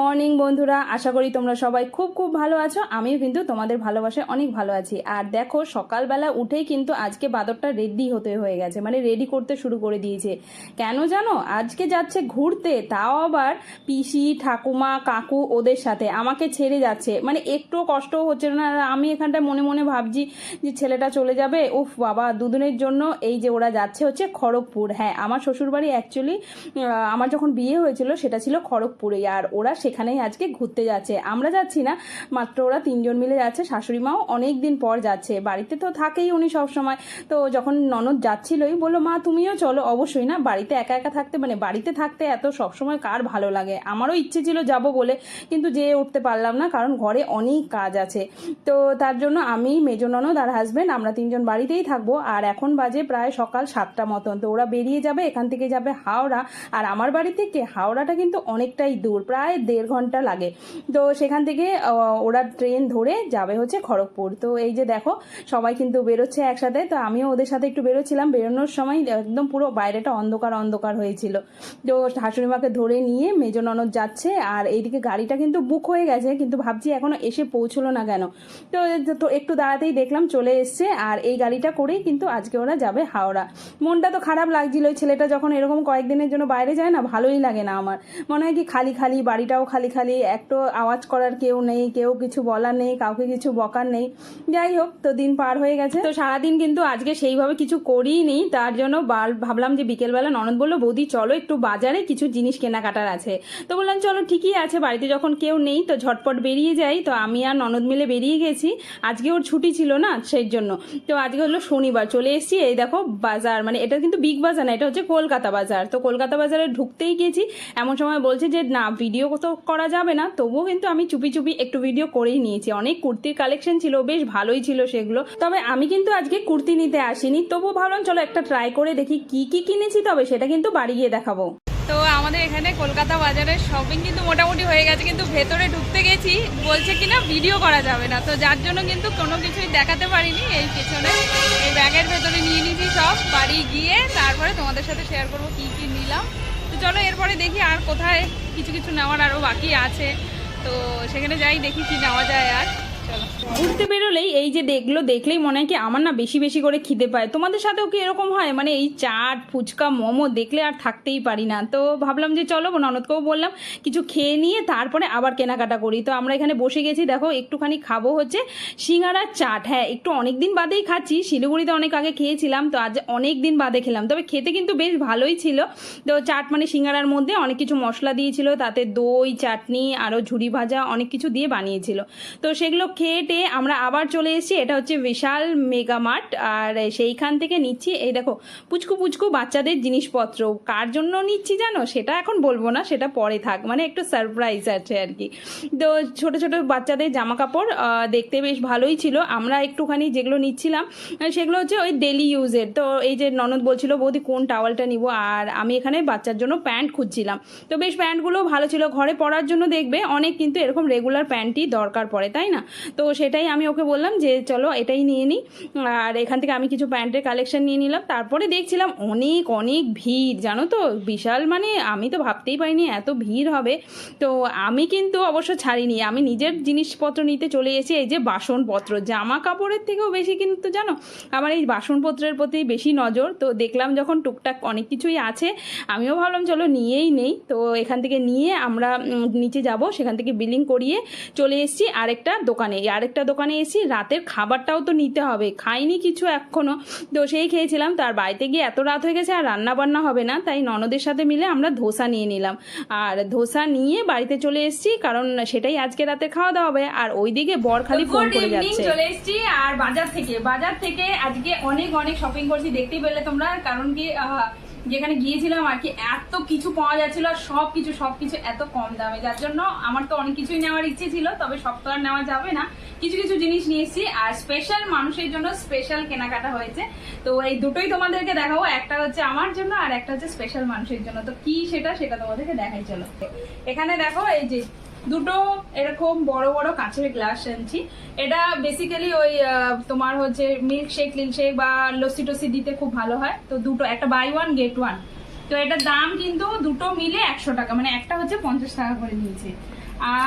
Morning বন্ধুরা, আশা করি তোমরা সবাই খুব খুব ভালো আছো। আমিও কিন্তু তোমাদের ভালোবাসায় অনেক ভালো আছি। আর দেখো, সকালবেলা উঠেই কিন্তু আজকে বাদরটা রেডি হতে হয়ে গেছে মানে রেডি করতে শুরু করে দিয়েছে। কেন জানো? আজকে যাচ্ছে ঘুরতে, তাও আবার পিসি, ঠাকুমা, কাকু ওদের সাথে। আমাকে ছেড়ে যাচ্ছে। মানে একটু কষ্ট হচ্ছে না। আমি এখানটায় মনে মনে ভাবছি যে ছেলেটা চলে যাবে। উফ বাবা, দুদিনের জন্য এই যে ওরা যাচ্ছে হচ্ছে খড়গপুর। হ্যাঁ আমার শ্বশুরবাড়ি অ্যাকচুয়ালি আমার যখন বিয়ে হয়েছিল, সেটা ছিল খড়গপুরে আর ওরা সেখানেই আজকে ঘুরতে যাচ্ছে। আমরা যাচ্ছি না, মাত্র ওরা তিনজন মিলে যাচ্ছে শাশুড়ি মাও অনেক দিন পর যাচ্ছে। বাড়িতে তো থাকেই উনি সবসময়। তো যখন ননদ যাচ্ছিলই, বলল, মা, তুমিও চলো। অবশ্যই না, বাড়িতে একা একা থাকতে মানে বাড়িতে থাকতে এত সবসময় কার ভালো লাগে? আমারও ইচ্ছে ছিল যাব বলে, কিন্তু যেয়ে উঠতে পারলাম না, কারণ ঘরে অনেক কাজ আছে। তো তার জন্য আমি, মেজো ননদ আর হাজব্যান্ড আমরা তিনজন বাড়িতেই থাকব। আর এখন বাজে প্রায় সকাল সাতটা মতন। তো ওরা বেরিয়ে যাবে, এখান থেকে যাবে হাওড়া। আর আমার বাড়ি থেকে হাওড়াটা কিন্তু অনেকটাই দূর, প্রায় দেড় ঘণ্টা লাগে। তো সেখান থেকে ওরা ট্রেন ধরে যাবে হচ্ছে খড়গপুর। তো এই যে দেখো, সবাই কিন্তু বেরোচ্ছে একসাথে। তো আমিও ওদের সাথে একটু বেরোচ্ছিলাম। বেরোনোর সময় একদম পুরো বাইরেটা অন্ধকার অন্ধকার হয়েছিল। তো শাশুড়িমাকে ধরে নিয়ে মেজো ননদ যাচ্ছে, আর এইদিকে গাড়িটা কিন্তু বুক হয়ে গেছে, কিন্তু ভাবছি এখনও এসে পৌঁছলো না কেন। তো তো একটু দাঁড়াতেই দেখলাম চলে এসছে, আর এই গাড়িটা করেই কিন্তু আজকে ওরা যাবে হাওড়া। মনটা তো খারাপ লাগছিল ছেলেটা যখন এরকম কয়েকদিনের জন্য বাইরে যায় না, ভালোই লাগে না আমার। মনে হয় কি খালি খালি বাড়িটাও খালি খালি একটু আওয়াজ করার কেউ নেই, কেউ কিছু বলার নেই, কাউকে কিছু বকার নেই। যাই হোক, তো দিন পার হয়ে গেছে। তো সারাদিন কিন্তু আজকে সেইভাবে কিছু করিনি, তার জন্য বাল- ভাবলাম যে বিকেলবেলা ননদ বলল, বৌদি, চলো একটু বাজারে কিছু জিনিস কেনাকাটার আছে। তো বললাম, চলো, ঠিকই আছে, বাড়িতে যখন কেউ নেই, তো ঝটপট বেরিয়ে যাই। তো আমি আর ননদ মিলে বেরিয়ে গেছি। আজকে ওর ছুটি ছিল না সেই জন্য। তো আজকে হলো শনিবার, চলে এসেছি। এই দেখো, বাজার মানে এটা কিন্তু বিগ বাজার না, এটা হচ্ছে কলকাতা বাজার। তো কলকাতা বাজারে ঢুকতেই গেছি। এমন সময় বলছে যে, না ভিডিও তো করা যাবে না, তবুও কিন্তু আমি চুপি চুপি একটু ভিডিও করেই নিয়েছি। অনেক কুর্তির কালেকশন ছিল, বেশ ভালোই ছিল সেগুলো। তবে আমি কিন্তু আজকে কুর্তি নিতে আসিনি, তবুও ভাবলাম চলো একটা ট্রাই করে দেখি কি কি কিনেছি, তবে সেটা কিন্তু বাড়ি গিয়ে দেখাবো। তো আমাদের এখানে কলকাতা বাজারের শপিং কিন্তু মোটামুটি হয়ে গেছে, কিন্তু ভেতরে ঢুকতে গেছি, বলছে কিনা ভিডিও করা যাবে না। তো যার জন্য কিন্তু কোনো কিছুই দেখাতে পারিনি, এই পেছনে এই ব্যাগের ভেতরে নিয়ে নিয়েছি সব, বাড়ি গিয়ে তারপরে তোমাদের সাথে শেয়ার করব কি কি নিলাম। চলো, এরপরে দেখি আর কোথায় কিছু কিছু নেওয়ার আরও বাকি আছে। তো সেখানে যাই, দেখি কি নেওয়া যায় আর। ঘুরতে বেরোলেই এই যে দেখল, দেখলেই মনে হয় কি আমার না বেশি বেশি করে খিদে পায়। তোমাদের সাথেও কি এরকম হয়? মানে এই চাট, ফুচকা, মোমো দেখলে আর থাকতেই পারি না। তো ভাবলাম যে চলো, ননদকেও বললাম, কিছু খেয়ে নিয়ে তারপরে আবার কেনাকাটা করি। তো আমরা এখানে বসে গেছি, দেখো, একটুখানি খাব হচ্ছে সিঙ্গারার চাট। হ্যাঁ একটু অনেক দিন বাদেই খাচ্ছি, শিলিগুড়িতে অনেক আগে খেয়েছিলাম, তো আজ অনেক দিন বাদে খেলাম। তবে খেতে কিন্তু বেশ ভালোই ছিল। তো চাট মানে সিঙ্গারার মধ্যে অনেক কিছু মশলা দিয়েছিল, তাতে দই, চাটনি, আরও ঝুড়ি ভাজা অনেক কিছু দিয়ে বানিয়েছিল। তো সেগুলো খেয়ে আমরা আবার চলে এসেছি, এটা হচ্ছে বিশাল মেগা মার্ট। আর সেইখান থেকে নিচ্ছি, এই দেখো, পুচকু পুচকু বাচ্চাদের জিনিসপত্র। কার জন্য নিচ্ছি জানো? সেটা এখন বলব না, সেটা পরে থাক মানে একটু সারপ্রাইজ আছে আর কি। তো ছোট ছোট বাচ্চাদের জামা কাপড় দেখতে বেশ ভালোই ছিল। আমরা একটুখানি যেগুলো নিচ্ছিলাম, সেগুলো হচ্ছে ওই ডেলি ইউজের তো এই যে ননদ বলছিল, বৌদি, কোন টাওয়ালটা নিব? আর আমি এখানে বাচ্চার জন্য প্যান্ট খুঁজছিলাম। তো বেশ প্যান্টগুলো ভালো ছিল। ঘরে পরার জন্য দেখবে, অনেক কিন্তু এরকম রেগুলার প্যান্টই দরকার পড়ে, তাই না? তো সেটাই আমি ওকে বললাম যে, চলো এটাই নিয়ে নিই আর এখান থেকে আমি কিছু প্যান্টের কালেকশন নিয়ে নিলাম। তারপরে দেখছিলাম অনেক অনেক ভিড়, জানো তো? বিশাল মানে আমি তো ভাবতেই পারিনি এত ভিড় হবে। তো আমি কিন্তু অবশ্য ছাড়িনি। আমি নিজের জিনিসপত্র নিতে চলে এসেছি, এই যে বাসনপত্র। জামা কাপড়ের থেকেও বেশি কিন্তু জানো? আমার এই বাসনপত্রের প্রতি বেশি নজর। তো দেখলাম যখন টুকটাক অনেক কিছুই আছে, আমিও ভাবলাম চলো নিয়েই নেই। তো এখান থেকে নিয়ে আমরা নিচে যাব। সেখান থেকে বিলিং করিয়ে চলে এসেছি আরেকটা দোকানে। এই আরেকটা দোকানে এসেছি রাতের খাবারটাও তো নিতে হবে। খাইনি কিছু এখনও। তো সেই খেয়েছিলাম তার বাড়িতে গিয়ে এত রাত হয়ে গেছে আর রান্না বান্না হবে না তাই ননদের সাথে মিলে আমরা ধোসা নিয়ে নিলাম। আর ধোসা নিয়ে বাড়িতে চলে এসেছি কারণ সেটাই আজকে রাতে খাওয়া দাওয়া হবে। আর ওইদিকে বর খালি ফোন করে যাচ্ছে। চলে এসেছি আর বাজার থেকে। বাজার থেকে আজকে অনেক অনেক শপিং করছি দেখতেই পেলে তোমরা কারণ কি যেখানে গিয়েছিলাম আর কি, এত কিছু পাওয়া যাচ্ছিল আর সব কিছু সব কিছু এত কম দামে। যার জন্য আমার তো অনেক কিছুই নেওয়ার ইচ্ছে ছিল, তবে সব তো আর নেওয়া যাবে না। কিছু কিছু জিনিস নিয়েছি আর স্পেশাল মানুষের জন্য স্পেশাল কেনাকাটা হয়েছে। তো এই দুটোই তোমাদেরকে দেখাবো, একটা হচ্ছে আমার জন্য আর একটা হচ্ছে স্পেশাল মানুষের জন্য। তো কি সেটা সেটা তোমাদেরকে দেখাই, চলো। এখানে দেখো, এই যে দুটো এরকম বড় বড় কাঁচের গ্লাস আনছি এটা বেসিক্যালি ওই তোমার হচ্ছে মিল্ক শেক লিল শেক বা লস্যি টসি দিতে খুব ভালো হয়। তো দুটো, একটা বাই ওয়ান গেট ওয়ান তো এটার দাম কিন্তু দুটো মিলে একশো টাকা মানে একটা হচ্ছে পঞ্চাশ টাকা করে নিয়েছে।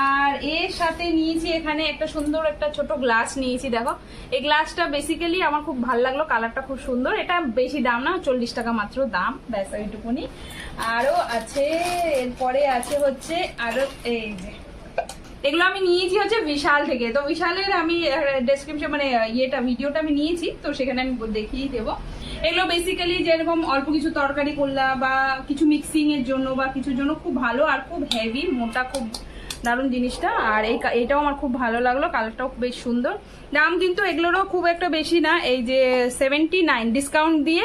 আর এর সাথে নিয়েছি এখানে একটা সুন্দর একটা ছোট গ্লাস নিয়েছি, দেখো। এই গ্লাসটা বেসিক্যালি আমার খুব ভালো লাগল, কালারটা খুব সুন্দর। এটা বেশি দাম না, চল্লিশ টাকা মাত্র দাম, ব্যাস ওইটুকুনি। আরও আছে, এরপরে আছে হচ্ছে আরও, এই যে এগুলো আমি নিয়েছি হচ্ছে বিশাল থেকে। তো বিশালের আমি ডেসক্রিপশন মানে ইয়েটা ভিডিওটা আমি নিয়েছি। তো সেখানে আমি দেখিয়ে দেবো। এগুলো বেসিক্যালি যেরকম অল্প কিছু তরকারি করলা বা কিছু মিক্সিং এর জন্য বা কিছুর জন্য খুব ভালো আর খুব হেভি মোটা খুব দারুণ জিনিসটা। আর এই এটাও আমার খুব ভালো লাগল কালারটাও বেশ সুন্দর। দাম কিন্তু এগুলোরও খুব একটা বেশি না, এই যে সেভেন্টি নাইন ডিসকাউন্ট দিয়ে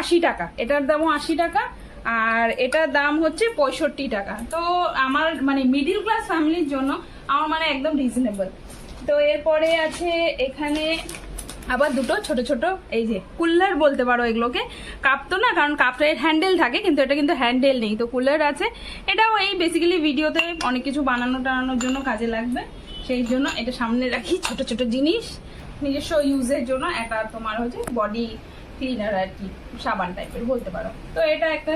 আশি টাকা। এটার দামও আশি টাকা। আর এটার দাম হচ্ছে পঁয়ষট্টি টাকা। তো আমার মানে মিডিল ক্লাস ফ্যামিলির জন্য আমার মানে একদম রিজনেবল তো এরপরে আছে এখানে আবার দুটো ছোট ছোট, এই যে কুলার বলতে পারো এগুলোকে। কাপ তো না, কারণ কাপটা হ্যান্ডেল থাকে, কিন্তু এটা কিন্তু হ্যান্ডেল নেই। তো কুলার আছে, এটাও এই বেসিক্যালি ভিডিওতে অনেক কিছু বানানো টানানোর জন্য কাজে লাগবে। সেই জন্য এটা সামনে রাখি, ছোট ছোট জিনিস। নিজস্ব ইউজের জন্য একটা তোমার হচ্ছে বডি ক্লিনার আর কি, সাবান টাইপের বলতে পারো। তো এটা একটা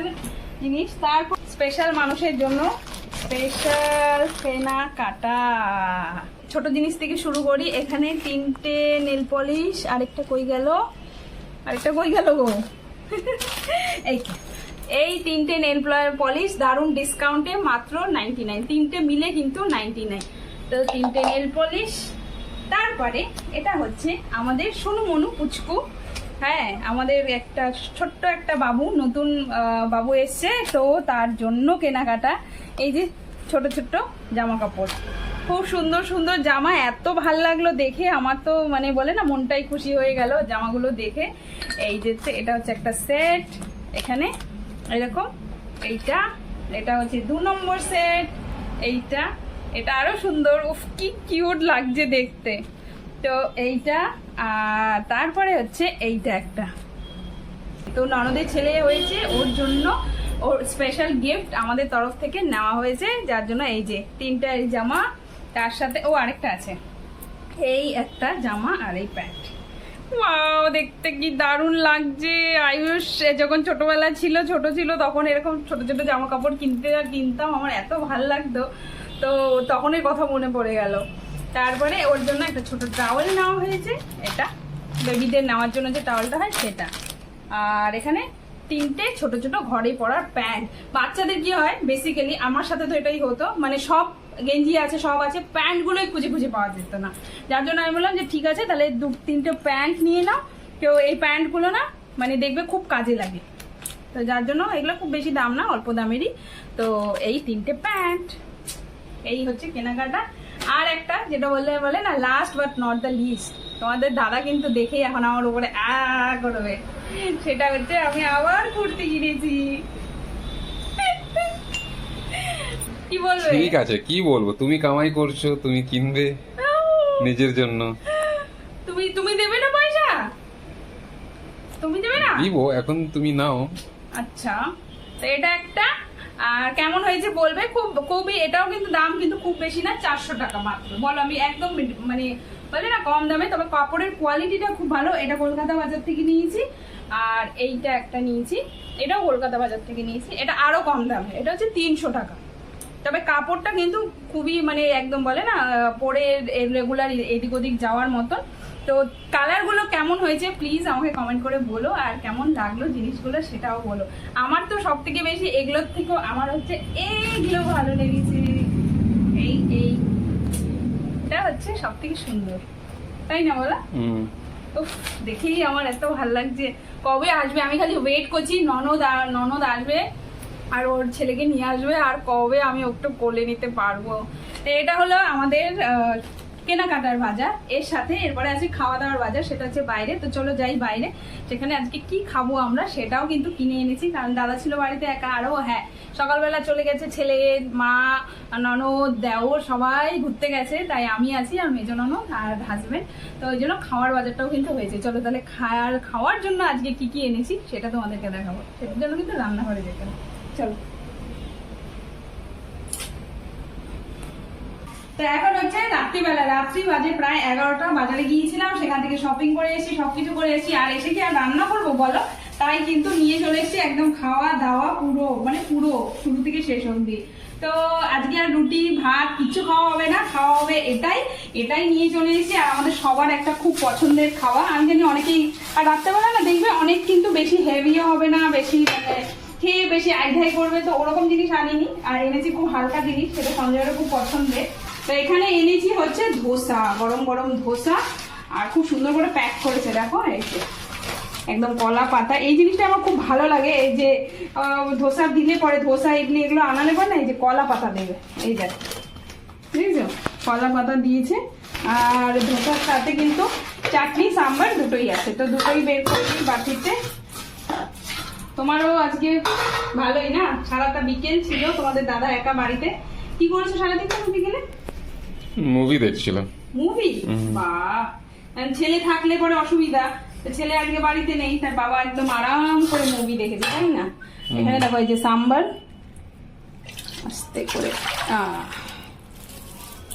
জিনিস। তারপর স্পেশাল মানুষের জন্য স্পেশাল ফেনা কাটা। ছোট জিনিস থেকে শুরু করি। এখানে তিনটে নেল পলিশ আরেকটা কই গেল? আরেকটা কই গেল গো? এই এই তিনটে নেল পলিশ দারুণ ডিসকাউন্টে মাত্র নাইনটি নাইন তিনটে মিলে কিন্তু নাইনটি নাইন তো তিনটে নেল পলিশ তারপরে এটা হচ্ছে আমাদের সোনু মনু পুচকু হ্যাঁ আমাদের একটা ছোট্ট একটা বাবু, নতুন বাবু এসছে, তো তার জন্য কেনাকাটা। এই যে ছোট ছোট্ট জামা কাপড় খুব সুন্দর সুন্দর জামা, এত ভালো লাগল দেখে। আমার তো মানে বলে না, মনটাই খুশি হয়ে গেল জামাগুলো দেখে। এই যে এটা হচ্ছে একটা সেট এখানে। এরকম এইটা, এটা হচ্ছে দু নম্বর সেট, এইটা। এটা আরও সুন্দর, উফ, কি কিউট লাগছে দেখতে। তো এইটা আর তারপরে হচ্ছে এইটা একটা। তো ননদের ছেলে হয়েছে, ওর জন্য ওর স্পেশাল গিফট আমাদের তরফ থেকে নেওয়া হয়েছে, যার জন্য এই যে তিনটা এই জামা, তার সাথে ও আরেকটা আছে। এই একটা জামা আর এই প্যান্ট। ওয়াও, দেখতে কি দারুণ লাগছে। আয়ুষ যখন ছোটবেলা ছিল, ছোট ছিল, তখন এরকম ছোট ছোট জামা কাপড় কিনতে কিনতাম, আমার এত ভালো লাগতো। তো তখনই কথা মনে পড়ে গেল। তারপরে ওর জন্য একটা ছোট টাওয়েল নেওয়া হয়েছে। এটা বেবিদের নেওয়ার জন্য যে টাওয়েলটা হয় সেটা। আর এখানে তিনটে ছোট ছোট ঘরে পরার প্যান্ট বাচ্চাদের কি হয় বেসিক্যালি আমার সাথে তো এটাই হতো মানে সব গেঞ্জি আছে, সব আছে প্যান্টগুলোই খুঁজে খুঁজে পাওয়া যেত না। যার জন্য আমি বললাম যে ঠিক আছে, তাহলে দু, তিনটে প্যান্ট নিয়ে নাও। কেউ এই প্যান্টগুলো না মানে দেখবে খুব কাজে লাগে। তো যার জন্য এগুলো খুব বেশি দাম না, অল্প দামেরই। তো এই তিনটে প্যান্ট এই হচ্ছে কেনাকাটা। আর একটা যেটা বললে বলে না last but not the least তোমাদের দাদা কিন্তু দেখেই এখন আমার উপরে আ করবে। সেটা হচ্ছে আমি আবার কুর্তি কিনেছি। কি বলবে? ঠিক আছে কি বলব? তুমি কামাই করছ তুমি কিনবে নিজের জন্য। তুমি তুমি দেবে না পয়সা? তুমি দেবে না? দিব এখন তুমি নাও। আচ্ছা তো এটা একটা। আর কেমন হয়েছে বলবে? খুব, খুবই, এটাও কিন্তু দাম কিন্তু খুব বেশি না, চারশো টাকা মাত্র। বলো, আমি একদম মানে বলে না কম দামে, তবে কাপড়ের কোয়ালিটিটা খুব ভালো। এটা কলকাতা বাজার থেকে নিয়েছি, আর এইটা একটা নিয়েছি। এটাও কলকাতা বাজার থেকে নিয়েছি। এটা আরও কম দামে। এটা হচ্ছে তিনশো টাকা। তবে কাপড়টা কিন্তু খুবই মানে একদম বলে না পরে রেগুলার এদিক ওদিক যাওয়ার মতন। তো কালারগুলো কেমন হয়েছে প্লিজ আমাকে কমেন্ট করে বলো আর কেমন লাগল জিনিসগুলো সেটাও বলো। আমার তো সব থেকে বেশি এগুলোর থেকেও আমার হচ্ছে এইগুলো ভালো লেগেছে। এই এই এটা হচ্ছে সব থেকে সুন্দর। তাই না বলো? দেখেই আমার এত ভালো লাগছে। কবে আসবে? আমি খালি ওয়েট করছি ননদ আর- ননদ আসবে আর ওর ছেলেকে নিয়ে আসবে আর কবে আমি একটু কোলে নিতে পারব? তো এটা হলো আমাদের আহ, কেনাকাটার বাজার। এর সাথে এরপরে আছে খাওয়া দাওয়ার বাজার, সেটা হচ্ছে বাইরে। তো চলো যাই বাইরে। সেখানে আজকে কি খাব আমরা সেটাও কিন্তু কিনে এনেছি, কারণ দাদা ছিল বাড়িতে একা, আরও হ্যাঁ সকালবেলা চলে গেছে ছেলে, মা, ননদ, দেওর, সবাই ঘুরতে গেছে, তাই আমি আছি আর মেজো ননদ আর হাজবেন্ড তো ওই জন্য খাওয়ার বাজারটাও কিন্তু হয়েছে। চলো তাহলে খাওয়ার খাওয়ার জন্য আজকে কি কি এনেছি সেটা তোমাদেরকে দেখাবো। সেটার জন্য কিন্তু রান্নাঘরে যেতে। চলো। তো এখন হচ্ছে রাত্রিবেলা, রাত্রি বাজে প্রায় এগারোটা, বাজারে গিয়েছিলাম, সেখান থেকে শপিং করে এসেছি সবকিছু করে এসেছি আর এসে কি আর রান্না করব বলো? তাই কিন্তু নিয়ে চলে এসেছি একদম খাওয়া দাওয়া পুরো মানে পুরো, শুরু থেকে শেষ অবধি। তো আজকে আর রুটি, ভাত কিছু খাওয়া হবে না, খাওয়া হবে এটাই এটাই নিয়ে চলে এসেছি। আর আমাদের সবার একটা খুব পছন্দের খাওয়া। আমি জানি অনেকেই, আর রাত্রেবেলা না দেখবে অনেক কিন্তু বেশি হেভিও হবে না, বেশি মানে খেয়ে বেশি আইধাই করবে, তো ওরকম জিনিস আনিনি। আর এনেছি খুব হালকা জিনিস, সেটা সঞ্জয়ের খুব পছন্দের। তো এখানে এনেছি হচ্ছে ধোসা, গরম গরম ধোসা, আর খুব সুন্দর করে প্যাক করেছে, দেখো এসে একদম কলা পাতা। এই জিনিসটা আমার খুব ভালো লাগে, এই যে ধোসা দিলে পরে ধোসা ইডলি এগুলো আনালে পরে না, এই যে কলা পাতা দেবে, এই দেখ বুঝেছ? কলা পাতা দিয়েছে, আর ধোসার সাথে কিন্তু চাটনি, সাম্বার দুটোই আছে, তো দুটোই বের করে দিই বাটিতে। তোমারও আজকে ভালোই না? সারাটা বিকেল ছিল, তোমাদের দাদা একা বাড়িতে। কি করেছ সারাদিন তুমি বিকেলে? মুভি দেখছিলাম। মুভি বাহ আর ছেলে থাকলে পরে অসুবিধা। ছেলে আজকে বাড়িতে নেই তার বাবা একদম আরাম করে মুভি দেখেছে তাই না? এখানে দেখো এই যে সাম্বার। আস্তে করে।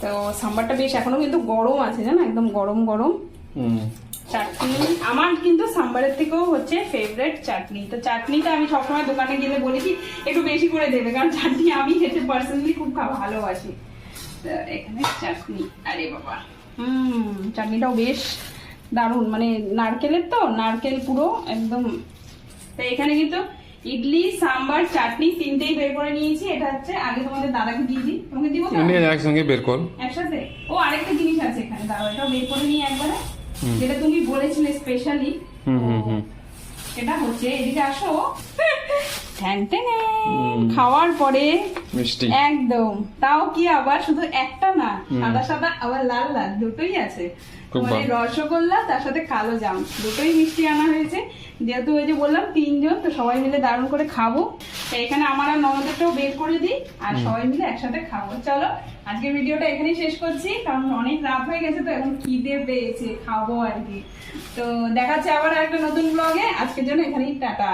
তো সাম্বারটা বেশ এখনও কিন্তু গরম আছে জানো? একদম গরম গরম। চাটনি আমার কিন্তু সাম্বারের থেকেও হচ্ছে ফেভারিট চাটনি। তো চাটনিটা আমি সবসময় দোকানে গেলে বলি কি একটু বেশি করে দেবে কারণ চাটনি আমি খেতে পার্সোনালি খুব ভালোবাসি। এখানে চাটনি। আরে বাবা। হুম চাটনিটাও বেশ দারুণ। মানে নারকেলের তো নারকেল পুরো একদম। তো এখানে কিন্তু ইডলি সাম্বার চাটনি তিনটেই বের করে নিয়েছি। এটা হচ্ছে আগে তোমাদের দাদাকে দিয়ে দিই। তোমাকে দিব একসঙ্গে বের কর। একসাথে? ও আরেকটা জিনিস আছে এখানে। দাও এটাও বের করে নিই একবারে। যেটা তুমি বলেছিলে স্পেশালি হুম হুম হুম। এটা হচ্ছে এদিকে আসো। খাওয়ার পরে মিষ্টি। একদম। তাও কি আবার শুধু একটা না? সাদা সাদা আবার লাল লাল দুটোই আছে। মানে রসগোল্লা তার সাথে কালো জাম দুটোই মিষ্টি আনা হয়েছে। যেহেতু ওই যে বললাম তিনজন তো সবাই মিলে দারুণ করে খাব। এখানে আমার আর ননদেরটাও বের করে দিই আর সবাই মিলে একসাথে খাব। চলো আজকের ভিডিওটা এখানেই শেষ করছি কারণ অনেক রাত হয়ে গেছে তো এখন খিদে পেয়েছে খাব আর কি। তো দেখাচ্ছে আবার একটা নতুন ব্লগে আজকের জন্য এখানেই tata.